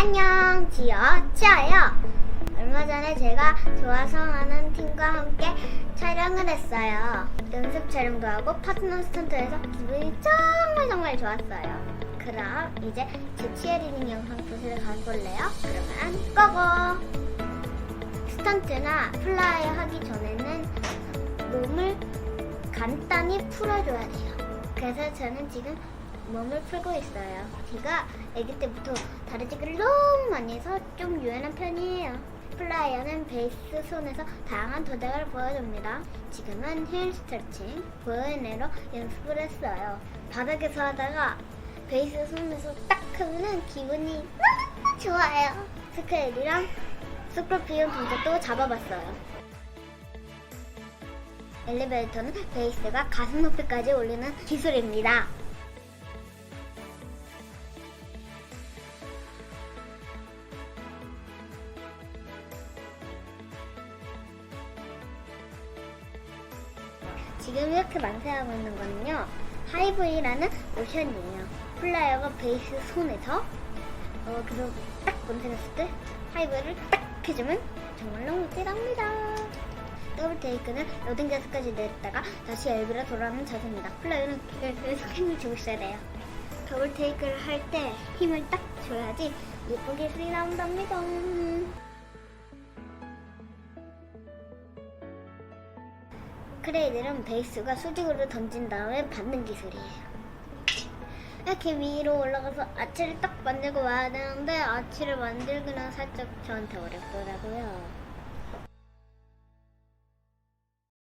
안녕, 지어, 치어요. 얼마 전에 제가 좋아서 하는 팀과 함께 촬영을 했어요. 연습 촬영도 하고 파트너 스턴트에서 기분이 정말 정말 좋았어요. 그럼 이제 제 치어리딩 영상 보시러 가볼래요? 그러면 고고! 스턴트나 플라이 하기 전에는 몸을 간단히 풀어줘야 돼요. 그래서 저는 지금 몸을 풀고 있어요. 제가 아기 때부터 다리찢기를 너무 많이 해서 좀 유연한 편이에요. 플라이어는 베이스 손에서 다양한 도작을 보여줍니다. 지금은 힐 스트레칭, 보여내로 연습을 했어요. 바닥에서 하다가 베이스 손에서 딱 하면은 기분이 너무 좋아요. 스케일이랑 스크로피온 동작도 잡아봤어요. 엘리베이터는 베이스가 가슴 높이까지 올리는 기술입니다. 지금 이렇게 만세하고 있는 거는요. 하이브이라는 모션이에요. 플라이어가 베이스 손에서 어, 그래서 딱 만세했을 때 하이브를 딱 해주면 정말로 멋지답니다. 더블 테이크는 로딩 자세까지 내렸다가 다시 엘비로 돌아오는 자세입니다. 플라이어는 계속 힘을 주고 있어야 돼요. 더블 테이크를 할 때 힘을 딱 줘야지 예쁘게 소리 나온답니다. 크레이들은 베이스가 수직으로 던진 다음에 받는 기술이에요. 이렇게 위로 올라가서 아치를 딱 만들고 와야 되는데 아치를 만들기는 살짝 저한테 어렵더라고요.